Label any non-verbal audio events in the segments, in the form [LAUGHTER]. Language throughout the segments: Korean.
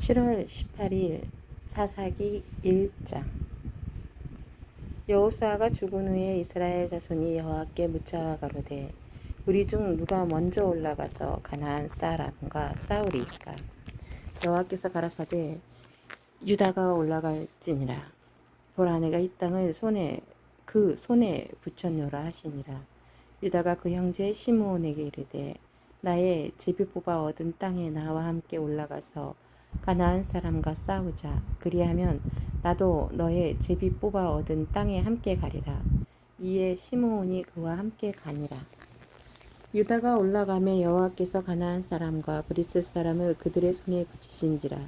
7월 18일 사사기 1장. 여호수아가 죽은 후에 이스라엘 자손이 여호와께 묻자 가로되 우리 중 누가 먼저 올라가서 가나안 사람과 싸우리이까? 여호와께서 가라사대 유다가 올라갈지니라. 보라 내가 이 땅을 손에 그 손에 붙였노라 하시니라. 유다가 그 형제 시므온에게 이르되 나의 제비 뽑아 얻은 땅에 나와 함께 올라가서 가나안 사람과 싸우자. 그리하면 나도 너의 제비 뽑아 얻은 땅에 함께 가리라. 이에 시므온이 그와 함께 가니라. 유다가 올라가매 여호와께서 가나안 사람과 브리스 사람을 그들의 손에 붙이신지라.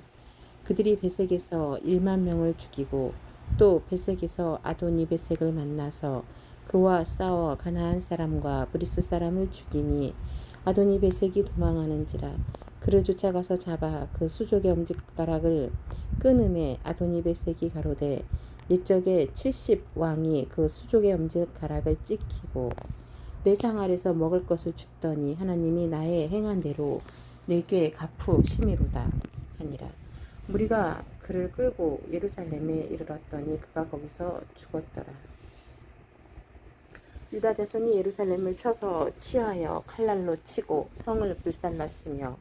그들이 베색에서 1만 명을 죽이고 또 베색에서 아도니 베색을 만나서 그와 싸워 가나안 사람과 브리스 사람을 죽이니 아도니 베색이 도망하는지라 그를 쫓아가서 잡아 그 수족의 엄지가락을 끊음에 아도니 베색이 가로되 옛적에 70 왕이 그 수족의 엄지가락을 찍히고 내 상 아래서 먹을 것을 줍더니 하나님이 나의 행한 대로 내게 갚으 심이로다 하니라. 무리가 그를 끌고 예루살렘에 이르렀더니 그가 거기서 죽었더라. 유다 자손이 예루살렘을 쳐서 취하여 칼날로 치고 성을 불살랐으며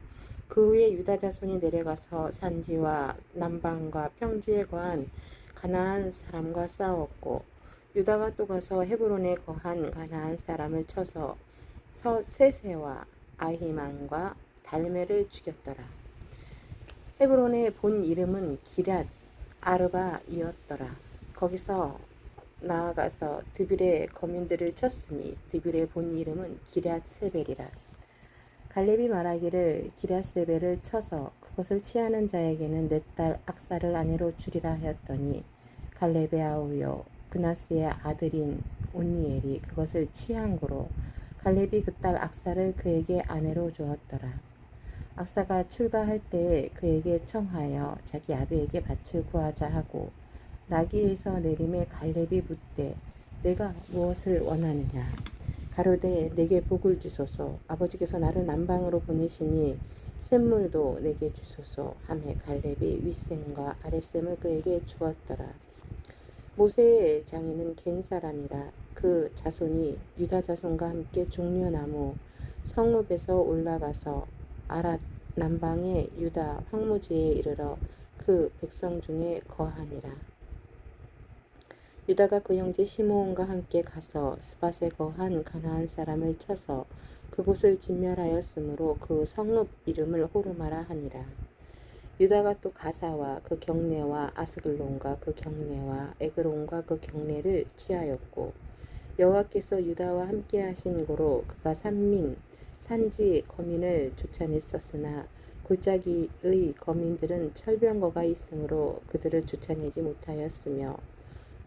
그 후에 유다 자손이 내려가서 산지와 남방과 평지에 거한 가나안 사람과 싸웠고 유다가 또 가서 헤브론에 거한 가나안 사람을 쳐서 서세세와 아히만과 달메를 죽였더라. 헤브론의 본 이름은 기랏 아르바이었더라. 거기서 나아가서 드빌의 거민들을 쳤으니 드빌의 본 이름은 기랏 세벨이라. 갈렙이 말하기를 기랏 세벨을 쳐서 그것을 취하는 자에게는 내 딸 악사를 아내로 주리라 하였더니 갈렙의 아우요 그나스의 아들인 온니엘이 그것을 취한 고로 갈렙이 그 딸 악사를 그에게 아내로 주었더라. 악사가 출가할 때에 그에게 청하여 자기 아비에게 밭을 구하자 하고 나귀에서 내림에 갈렙이 묻되 내가 무엇을 원하느냐 가로되 내게 복을 주소서. 아버지께서 나를 남방으로 보내시니 샘물도 내게 주소서. 하매 갈렙이 윗샘과 아랫샘을 그에게 주었더라. 모세의 장인은 겐 사람이라 그 자손이 유다 자손과 함께 종려나무 성읍에서 올라가서 아랏 남방의 유다 황무지에 이르러 그 백성 중에 거하니라. 유다가 그 형제 시므온과 함께 가서 스밧에 거한 가나안 사람을 쳐서 그곳을 진멸하였으므로 그 성읍 이름을 호르마라 하니라. 유다가 또 가사와 그 경내와 아스글론과 그 경내와 에그론과 그 경내를 취하였고 여호와께서 유다와 함께 하신 고로 그가 산민 산지 거민을 쫓아냈었으나 골짜기의 거민들은 철병거가 있으므로 그들을 쫓아내지 못하였으며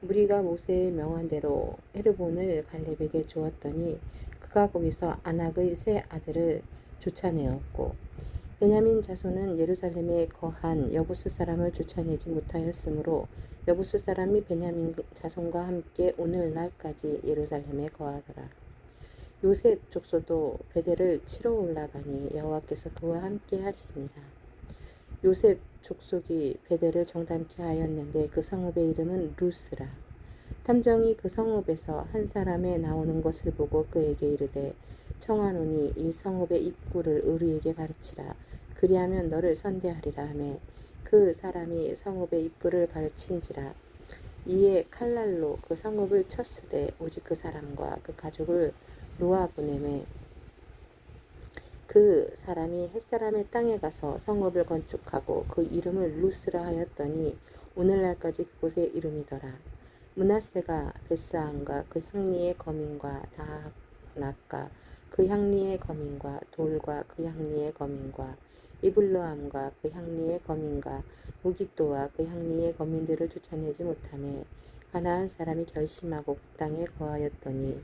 무리가 모세의 명한대로 헤르본을 갈렙에게 주었더니 그가 거기서 아낙의 세 아들을 쫓아내었고 베냐민 자손은 예루살렘에 거한 여부스 사람을 쫓아내지 못하였으므로 여부스 사람이 베냐민 자손과 함께 오늘날까지 예루살렘에 거하더라. 요셉 족소도 베델을 치러 올라가니 여호와께서 그와 함께 하시니라. 요셉 족속이 베델을 정탐케 하였는데 그 성읍의 이름은 루스라. 탐정이 그 성읍에서 한 사람의 나오는 것을 보고 그에게 이르되 청하노니 이 성읍의 입구를 우리에게 가르치라. 그리하면 너를 선대하리라 하매 그 사람이 성읍의 입구를 가르친지라. 이에 칼날로 그 성읍을 쳤으되 오직 그 사람과 그 가족을 놓아 보내매 그 사람이 햇사람의 땅에 가서 성읍을 건축하고 그 이름을 루스라 하였더니 오늘날까지 그곳의 이름이더라. 문하세가 베스안과 그 향리의 거민과 다낙과 그 향리의 거민과 돌과 그 향리의 거민과 이블로암과 그 향리의 거민과 무기또와 그 향리의 거민들을 쫓아내지 못하매 가나안 사람이 결심하고 그 땅에 거하였더니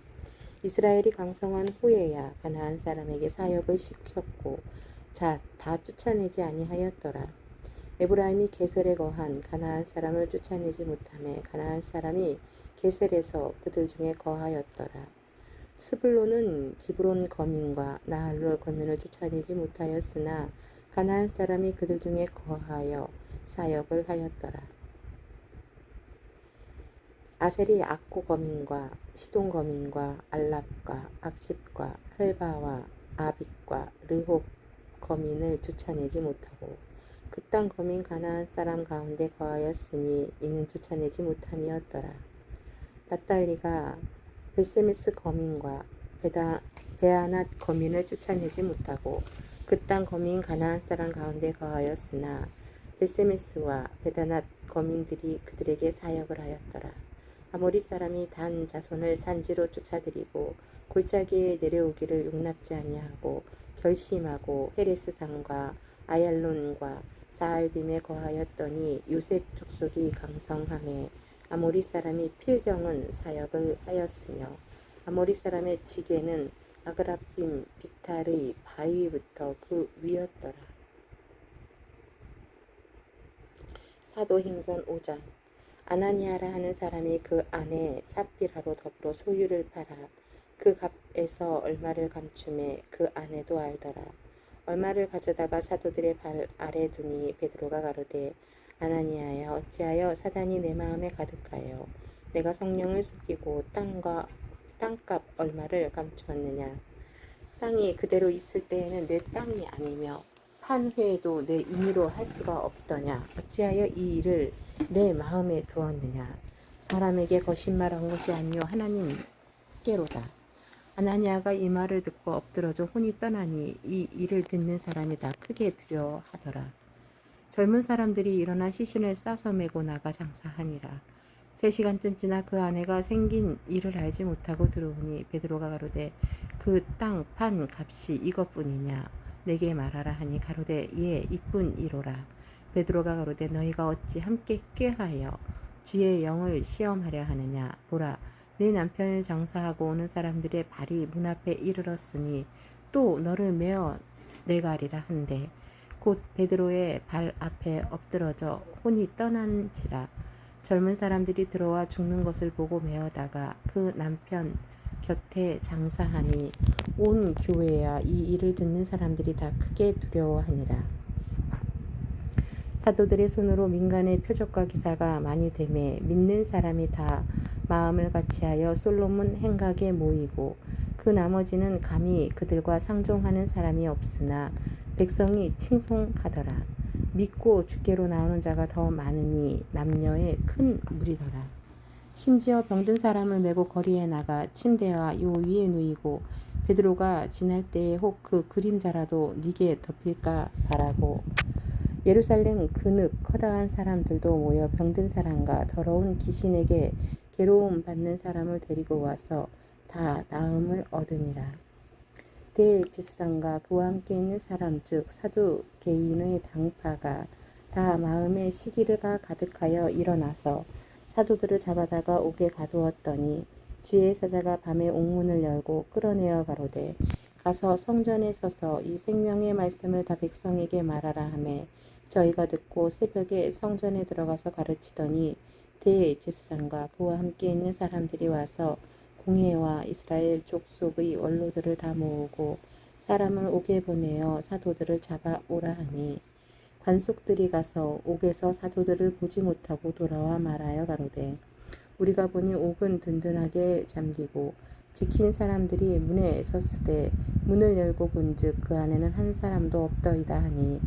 이스라엘이 강성한 후에야 가나안 사람에게 사역을 시켰고 자 다 쫓아내지 아니하였더라. 에브라임이 게셀에 거한 가나안 사람을 쫓아내지 못하매 가나안 사람이 게셀에서 그들 중에 거하였더라. 스불로는 기브론 거민과 나할로 거민을 쫓아내지 못하였으나 가나안 사람이 그들 중에 거하여 사역을 하였더라. 아셀이 악고 거민과 시돈 거민과 알랍과 악십과 헬바와 아빅과 르홉 거민을 쫓아내지 못하고 그 땅 거민 가나안 사람 가운데 거하였으니 이는 쫓아내지 못함이었더라. 나탈리가 베세메스 거민과 베다, 베아낫 거민을 쫓아내지 못하고 그 땅 거민 가나안 사람 가운데 거하였으나 베세메스와 베다낫 거민들이 그들에게 사역을 하였더라. 아모리 사람이 단 자손을 산지로 쫓아들이고 골짜기에 내려오기를 용납지 아니하고 결심하고 헤레스 산과 아얄론과 사알빔에 거하였더니 요셉 족속이 강성함에 아모리 사람이 필경은 사역을 하였으며 아모리 사람의 지게는 아그라빔 비탈의 바위부터 그 위였더라. 사도행전 5장 아나니아라 하는 사람이 그 아내 삽비라로 더불어 소유를 팔아 그 값에서 얼마를 감춤해 그 아내도 알더라. 얼마를 가져다가 사도들의 발 아래 두니 베드로가 가로되 아나니아야 어찌하여 사단이 내 마음에 가득하여 내가 성령을 속이고 땅과 땅값 얼마를 감추었느냐 땅이 그대로 있을 때에는 내 땅이 아니며 판회도 내 임의로 할 수가 없더냐? 어찌하여 이 일을 내 마음에 두었느냐? 사람에게 거짓말한 것이 아니요 하나님께로다. 아나니아가 이 말을 듣고 엎드러져 혼이 떠나니 이 일을 듣는 사람이 다 크게 두려워하더라. 젊은 사람들이 일어나 시신을 싸서 메고 나가 장사하니라. 세 시간쯤 지나 그 아내가 생긴 일을 알지 못하고 들어오니 베드로가 가로되 그 땅 판 값이 이것뿐이냐 내게 말하라 하니 가로되 예 이뿐 이로라. 베드로가 가로되 너희가 어찌 함께 꾀하여 주의 영을 시험하려 하느냐? 보라 내 남편을 장사하고 오는 사람들의 발이 문 앞에 이르렀으니 또 너를 메어 내가리라 한데 곧 베드로의 발 앞에 엎드러져 혼이 떠난지라. 젊은 사람들이 들어와 죽는 것을 보고 메어다가 그 남편 곁에 장사하니 온 교회야 이 일을 듣는 사람들이 다 크게 두려워하니라. 사도들의 손으로 민간의 표적과 기사가 많이 되매 믿는 사람이 다 마음을 같이하여 솔로몬 행각에 모이고 그 나머지는 감히 그들과 상종하는 사람이 없으나 백성이 칭송하더라. 믿고 주께로 나오는 자가 더 많으니 남녀의 큰 무리더라. 심지어 병든 사람을 메고 거리에 나가 침대와 요 위에 누이고 베드로가 지날 때에 혹 그 그림자라도 네게 덮일까 바라고 예루살렘 그늪 커다란 사람들도 모여 병든 사람과 더러운 귀신에게 괴로움 받는 사람을 데리고 와서 다 나음을 얻으니라. 대지상과 그와 함께 있는 사람 즉 사두 개인의 당파가 다 마음에 시기가 가득하여 일어나서 사도들을 잡아다가 옥에 가두었더니 주의 사자가 밤에 옥문을 열고 끌어내어 가로되 가서 성전에 서서 이 생명의 말씀을 다 백성에게 말하라 하매 저희가 듣고 새벽에 성전에 들어가서 가르치더니 대제사장과 그와 함께 있는 사람들이 와서 공회와 이스라엘 족속의 원로들을 다 모으고 사람을 옥에 보내어 사도들을 잡아오라 하니 관속들이 가서 옥에서 사도들을 보지 못하고 돌아와 말하여 가로되 우리가 보니 옥은 든든하게 잠기고 지킨 사람들이 문에 섰으되 문을 열고 본즉 그 안에는 한 사람도 없더이다 하니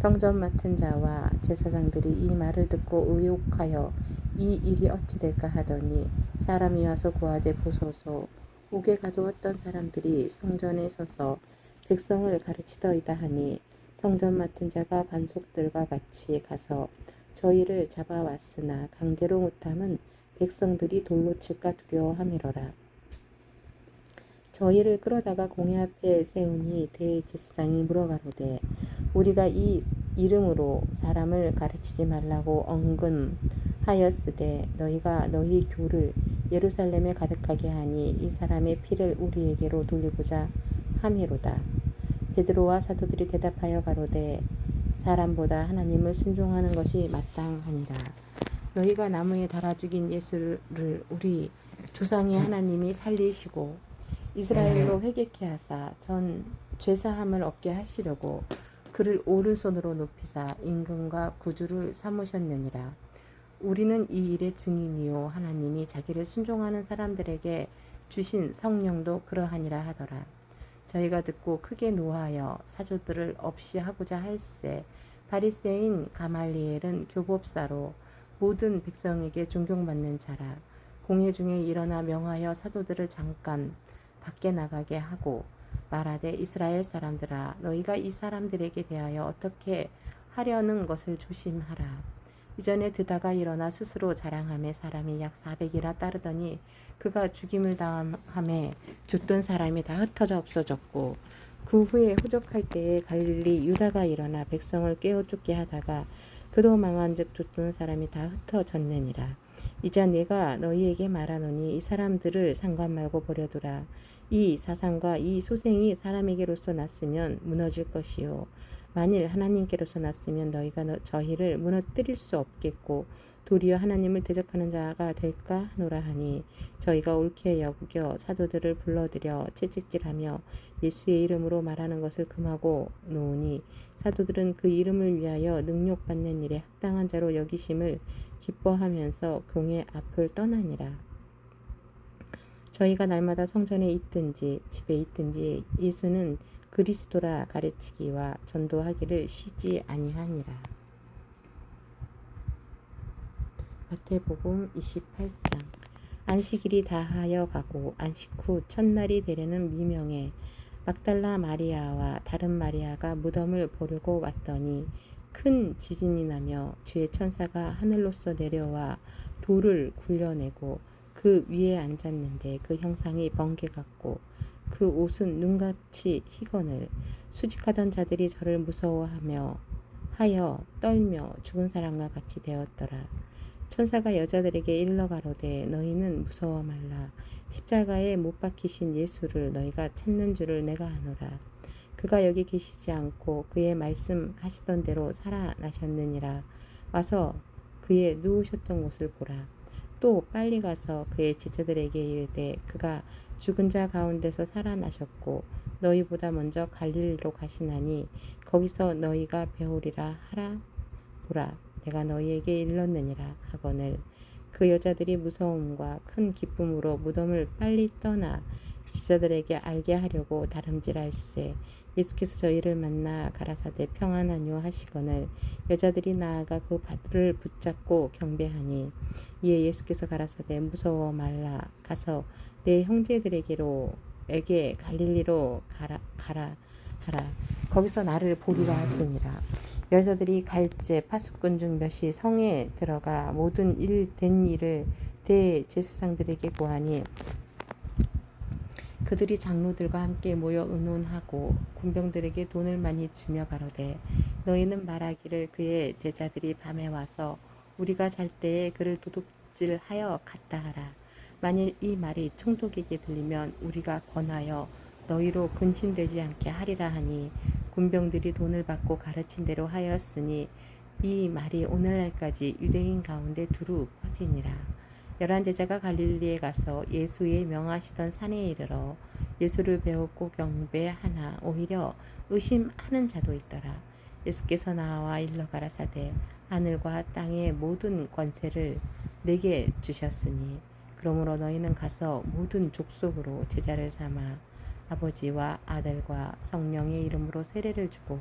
성전 맡은 자와 제사장들이 이 말을 듣고 의혹하여 이 일이 어찌 될까 하더니 사람이 와서 구하되 보소서. 옥에 가두었던 사람들이 성전에 서서 백성을 가르치더이다 하니 성전 맡은 자가 관속들과 같이 가서 저희를 잡아왔으나 강제로 못함은 백성들이 돌로 칠까 두려워함이로라. 저희를 끌어다가 공회 앞에 세우니 대제사장이 물어가로되 우리가 이 이름으로 사람을 가르치지 말라고 언금하였으되 너희가 너희 교를 예루살렘에 가득하게 하니 이 사람의 피를 우리에게로 돌리고자 함이로다. 베드로와 사도들이 대답하여 가로되 사람보다 하나님을 순종하는 것이 마땅하니라. 너희가 나무에 달아 죽인 예수를 우리 조상의 하나님이 살리시고 이스라엘로 회개케 하사 전 죄사함을 얻게 하시려고 그를 오른손으로 높이사 임금과 구주를 삼으셨느니라. 우리는 이 일의 증인이요 하나님이 자기를 순종하는 사람들에게 주신 성령도 그러하니라 하더라. 저희가 듣고 크게 노하여 사조들을 없이 하고자 할세 바리새인 가말리엘은 교법사로 모든 백성에게 존경받는 자라. 공회 중에 일어나 명하여 사도들을 잠깐 밖에 나가게 하고 말하되 이스라엘 사람들아 너희가 이 사람들에게 대하여 어떻게 하려는 것을 조심하라 이전에 드다가 일어나 스스로 자랑함에 사람이 약 400이나 따르더니 그가 죽임을 당함에 줬던 사람이 다 흩어져 없어졌고 그 후에 후적할 때에 갈릴리 유다가 일어나 백성을 깨어 쫓게 하다가 그도 망한즉 쫓던 사람이 다 흩어졌느니라. 이제 내가 너희에게 말하노니 이 사람들을 상관 말고 버려두라. 이 사상과 이 소생이 사람에게로서 났으면 무너질 것이요 만일 하나님께로서 났으면 너희가 너, 저희를 무너뜨릴 수 없겠고 도리어 하나님을 대적하는 자가 될까 하노라 하니 저희가 옳게 여겨 사도들을 불러들여 채찍질하며 예수의 이름으로 말하는 것을 금하고 노니 사도들은 그 이름을 위하여 능욕받는 일에 합당한 자로 여기심을 기뻐하면서 공의 앞을 떠나니라. 저희가 날마다 성전에 있든지 집에 있든지 예수는 그리스도라 가르치기와 전도하기를 쉬지 아니하니라. 마태복음 28장 안식일이 다하여 가고 안식 후 첫날이 되려는 미명에 막달라 마리아와 다른 마리아가 무덤을 보려고 왔더니 큰 지진이 나며 주의 천사가 하늘로서 내려와 돌을 굴려내고 그 위에 앉았는데 그 형상이 번개 같고 그 옷은 눈같이 희건을 수직하던 자들이 저를 무서워하며 하여 떨며 죽은 사람과 같이 되었더라. 천사가 여자들에게 일러 가로되 너희는 무서워 말라. 십자가에 못 박히신 예수를 너희가 찾는 줄을 내가 아노라. 그가 여기 계시지 않고 그의 말씀하시던 대로 살아나셨느니라. 와서 그의 누우셨던 곳을 보라 또 빨리 가서 그의 제자들에게 이르되 그가 죽은 자 가운데서 살아나셨고 너희보다 먼저 갈릴리로 가시나니 거기서 너희가 배우리라 하라. 보라 내가 너희에게 일렀느니라 하거늘. 그 여자들이 무서움과 큰 기쁨으로 무덤을 빨리 떠나 제자들에게 알게 하려고 다름질할세 예수께서 저희를 만나 가라사대 평안하뇨 하시거늘 여자들이 나아가 그 발을 붙잡고 경배하니 이에 예수께서 가라사대 무서워 말라 가서 내 형제들에게로 에게 갈릴리로 가라 가라 하라. 거기서 나를 보리라 하시니라. 여자들이 갈제 파수꾼 중 몇이 성에 들어가 모든 일 된 일을 대제사장들에게 고하니 그들이 장로들과 함께 모여 의논하고 군병들에게 돈을 많이 주며 가로되 너희는 말하기를 그의 제자들이 밤에 와서 우리가 잘 때에 그를 도둑질하여 갔다 하라 만일 이 말이 총독에게 들리면 우리가 권하여 너희로 근신되지 않게 하리라 하니 군병들이 돈을 받고 가르친 대로 하였으니 이 말이 오늘날까지 유대인 가운데 두루 퍼지니라. 열한 제자가 갈릴리에 가서 예수의 명하시던 산에 이르러 예수를 배웠고 경배하나 오히려 의심하는 자도 있더라. 예수께서 나와 일러 가라사대 하늘과 땅의 모든 권세를 내게 주셨으니 그러므로 너희는 가서 모든 족속으로 제자를 삼아 아버지와 아들과 성령의 이름으로 세례를 주고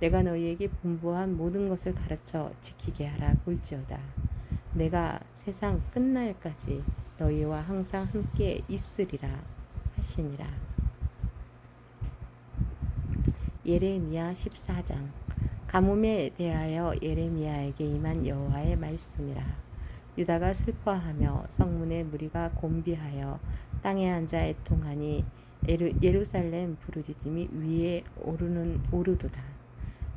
내가 너희에게 분부한 모든 것을 가르쳐 지키게 하라 볼지어다. 내가 세상 끝날까지 너희와 항상 함께 있으리라 하시니라. 예레미야 14장 가뭄에 대하여 예레미야에게 임한 여호와의 말씀이라. 유다가 슬퍼하며 성문의 무리가 곤비하여 땅에 앉아 애통하니 예루 살렘 부르짖음이 위에 오르는 오르도다.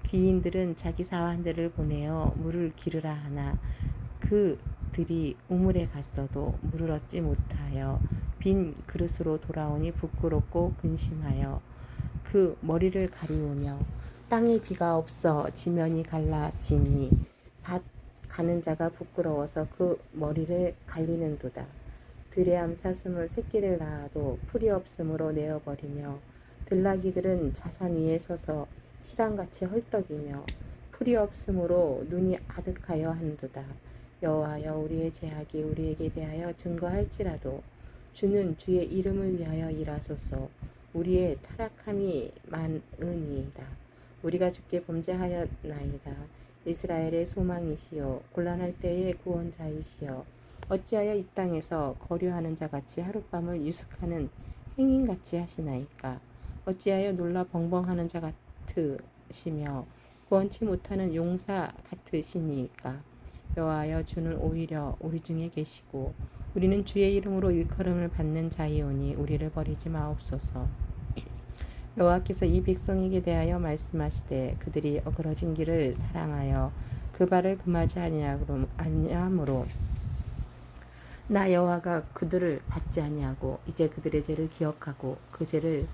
귀인들은 자기 사환들을 보내어 물을 기르라 하나 그 들이 우물에 갔어도 물을 얻지 못하여 빈 그릇으로 돌아오니 부끄럽고 근심하여 그 머리를 가리우며 땅에 비가 없어 지면이 갈라지니 밭 가는 자가 부끄러워서 그 머리를 갈리는도다. 드레암 사슴을 새끼를 낳아도 풀이 없으므로 내어버리며 들나귀들은 자산 위에 서서 실랑같이 헐떡이며 풀이 없으므로 눈이 아득하여 한도다. 여호와여 우리의 제약이 우리에게 대하여 증거할지라도 주는 주의 이름을 위하여 일하소서 우리의 타락함이 많으니이다. 우리가 주께 범죄하였나이다. 이스라엘의 소망이시여 곤란할 때의 구원자이시여 어찌하여 이 땅에서 거류하는 자같이 하룻밤을 유숙하는 행인같이 하시나이까 어찌하여 놀라 벙벙하는 자 같으시며 구원치 못하는 용사 같으시니까 여호와여 주는 오히려 우리 중에 계시고 우리는 주의 이름으로 일컬음을 받는 자이오니 우리를 버리지 마옵소서. 여호와께서 이 백성에게 대하여 말씀하시되 그들이 어그러진 길을 사랑하여 그 발을 금하지 아니하므로 나 여호와가 그들을 받지 아니하고 이제 그들의 죄를 기억하고 그 죄를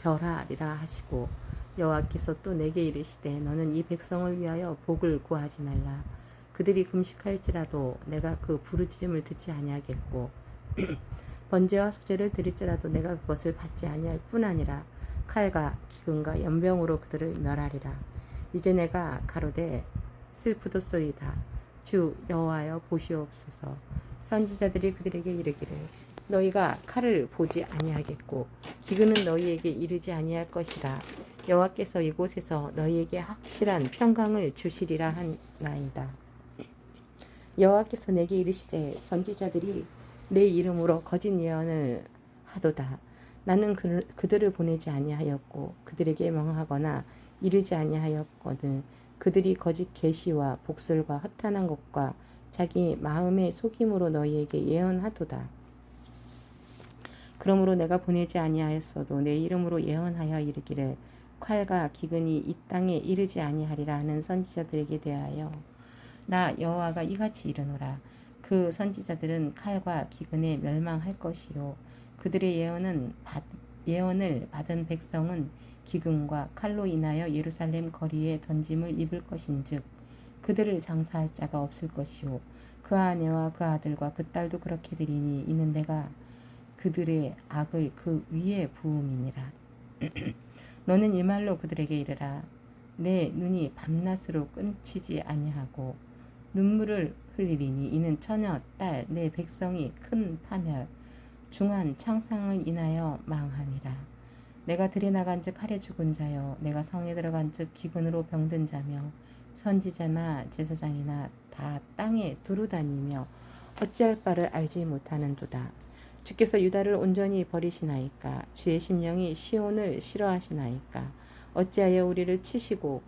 별하리라 하시고 여호와께서 또 내게 이르시되 너는 이 백성을 위하여 복을 구하지 말라 그들이 금식할지라도 내가 그 부르짖음을 듣지 아니하겠고 [CLEARS THROAT] 번제와 소제를 드릴지라도 내가 그것을 받지 아니할 뿐 아니라 칼과 기근과 연병으로 그들을 멸하리라. 이제 내가 가로되 슬프도소이다. 주 여호와여 보시옵소서. 선지자들이 그들에게 이르기를 너희가 칼을 보지 아니하겠고 기근은 너희에게 이르지 아니할 것이라. 여호와께서 이곳에서 너희에게 확실한 평강을 주시리라 하나이다. 여호와께서 내게 이르시되 선지자들이 내 이름으로 거짓 예언을 하도다. 나는 그, 그들을 보내지 아니하였고 그들에게 명하거나 이르지 아니하였거든. 그들이 거짓 계시와 복술과 허탄한 것과 자기 마음의 속임으로 너희에게 예언하도다. 그러므로 내가 보내지 아니하였어도 내 이름으로 예언하여 이르기를 칼과 기근이 이 땅에 이르지 아니하리라 하는 선지자들에게 대하여 나 여호와가 이같이 이르노라. 그 선지자들은 칼과 기근에 멸망할 것이요. 그들의 예언은 받, 예언을 받은 백성은 기근과 칼로 인하여 예루살렘 거리에 던짐을 입을 것인즉 그들을 장사할 자가 없을 것이요. 그 아내와 그 아들과 그 딸도 그렇게 되리니 이는 내가 그들의 악을 그 위에 부음이니라. [CLEARS THROAT] 너는 이 말로 그들에게 이르라. 내 눈이 밤낮으로 끊치지 아니하고 눈물을 흘리리니 이는 처녀 딸 내 백성이 큰 파멸 중한 창상을 인하여 망함이라. 내가 들에 나간즉 칼에 죽은 자여 내가 성에 들어간즉 기근으로 병든 자며 선지자나 제사장이나 다 땅에 두루 다니며 어찌할 바를 알지 못하는도다. 주께서 유다를 온전히 버리시나이까? 주의 심령이 시온을 싫어하시나이까? 어찌하여 우리를 치시고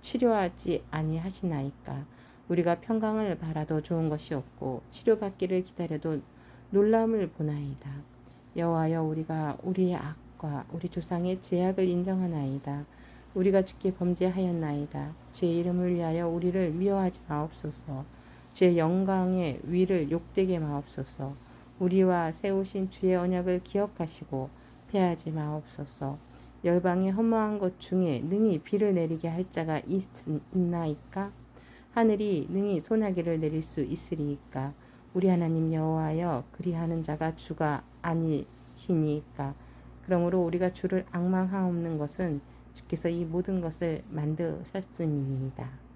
치료하지 아니하시나이까 우리가 평강을 바라도 좋은 것이 없고 치료받기를 기다려도 놀람을 보나이다. 여호와여 우리가 우리의 악과 우리 조상의 죄악을 인정하나이다. 우리가 주께 범죄하였나이다. 주의 이름을 위하여 우리를 미워하지 마옵소서. 주의 영광의 위를 욕되게 마옵소서. 우리와 세우신 주의 언약을 기억하시고 패하지 마옵소서. 열방의 허무한 것 중에 능히 비를 내리게 할 자가 있, 있나이까? 하늘이 능히 소나기를 내릴 수 있으리이까? 우리 하나님 여호와여 그리하는 자가 주가 아니시니까? 그러므로 우리가 주를 악망하옵는 것은 주께서 이 모든 것을 만드셨음이니이다.